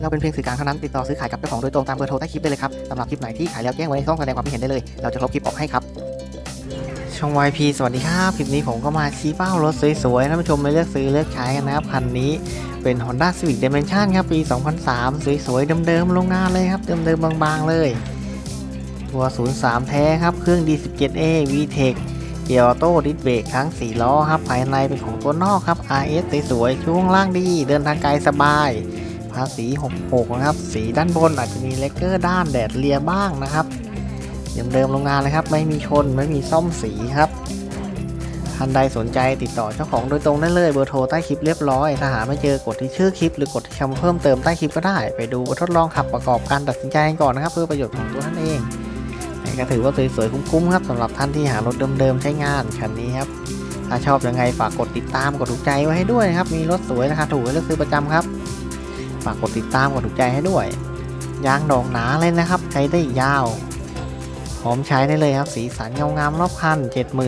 เราเป็นเพียงสื่อกลางเท่านั้นติดต่อซื้อขายกับเจ้าของโดยตรงตามเบอร์โทรใต้คลิปได้เลยครับสำหรับคลิปไหนที่ขายแล้วแจ้งไว้ในช่องแสดงความคิดเห็นได้เลย เราจะลบคลิปออกให้ครับช่อง YP สวัสดีครับ คลิปนี้ผมก็มาชี้เป้ารถสวยๆท่านผู้ชมมาเลือกซื้อเลือกใช้กันนะครับคันนี้เป็น Honda Civic Dimension ครับปี 2003 สวยๆเดิมๆโรงงานเลยครับเดิมๆบางๆเลย ตัว 03 แท้ครับเครื่อง D17A VTEC เกียร์ออโต้ดิสเบรกทั้ง 4 ล้อครับภายในเป็นของตัวนอกครับ RS สวยๆช่วงล่างดี เดินทางไกลสบาย ภาษี66นะครับ สีด้านบนอาจจะมีเลกเกอร์ด้านแดดเลียบ้างนะครับเดิมๆโรงงานเลยครับ ไม่มีชนไม่มีซ่อมสีครับท่านใดสนใจติดต่อเจ้าของโดยตรงได้เลยเบอร์โทรใต้คลิปเรียบร้อยถ้าหาไม่เจอกดที่ชื่อคลิป หรือกดที่คำเพิ่มเติมใต้คลิปก็ได้ ไปดูทดลองขับประกอบการตัดสินใจกันก่อนนะครับเพื่อประโยชน์ของตัวท่านเองก็ถือว่าสวยๆคุ้มๆครับสำหรับท่านที่หารถเดิมๆใช้งานคันนี้ครับถ้าชอบยังไงฝากกดติดตามกดถูกใจไว้ให้ด้วยนะครับมีรถสวยราคาถูกให้เลือกซื้อประจำครับ ฝากกดติดตามกดถูกใจให้ด้วย ยางดอกหนาเลยนะครับใช้ได้ยาวพร้อมใช้ได้เลยครับ สีสันเงางามรอบคัน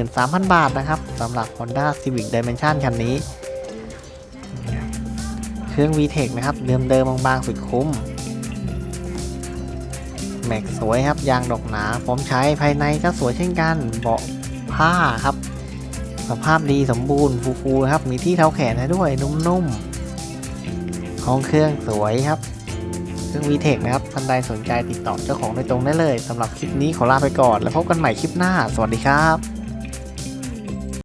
73,000 บาทนะครับสำหรับ Honda Civic Dimension คันนี้ เครื่อง VTEC นะครับเดิมๆบางๆ สุดคุ้ม แม็กสวยครับ ยางดอกหนา พร้อมใช้ภายในก็สวยเช่นกัน เบาะผ้าครับ สภาพดีสมบูรณ์ฟูๆครับ มีที่เท้าแขนให้ด้วย นุ่มๆ ห้องเครื่องสวยครับ เครื่อง VTEC นะครับท่านใดสนใจติดต่อเจ้าของโดยตรงได้เลยสำหรับคลิปนี้ขอลาไปก่อน แล้วพบกันใหม่คลิปหน้า สวัสดีครับ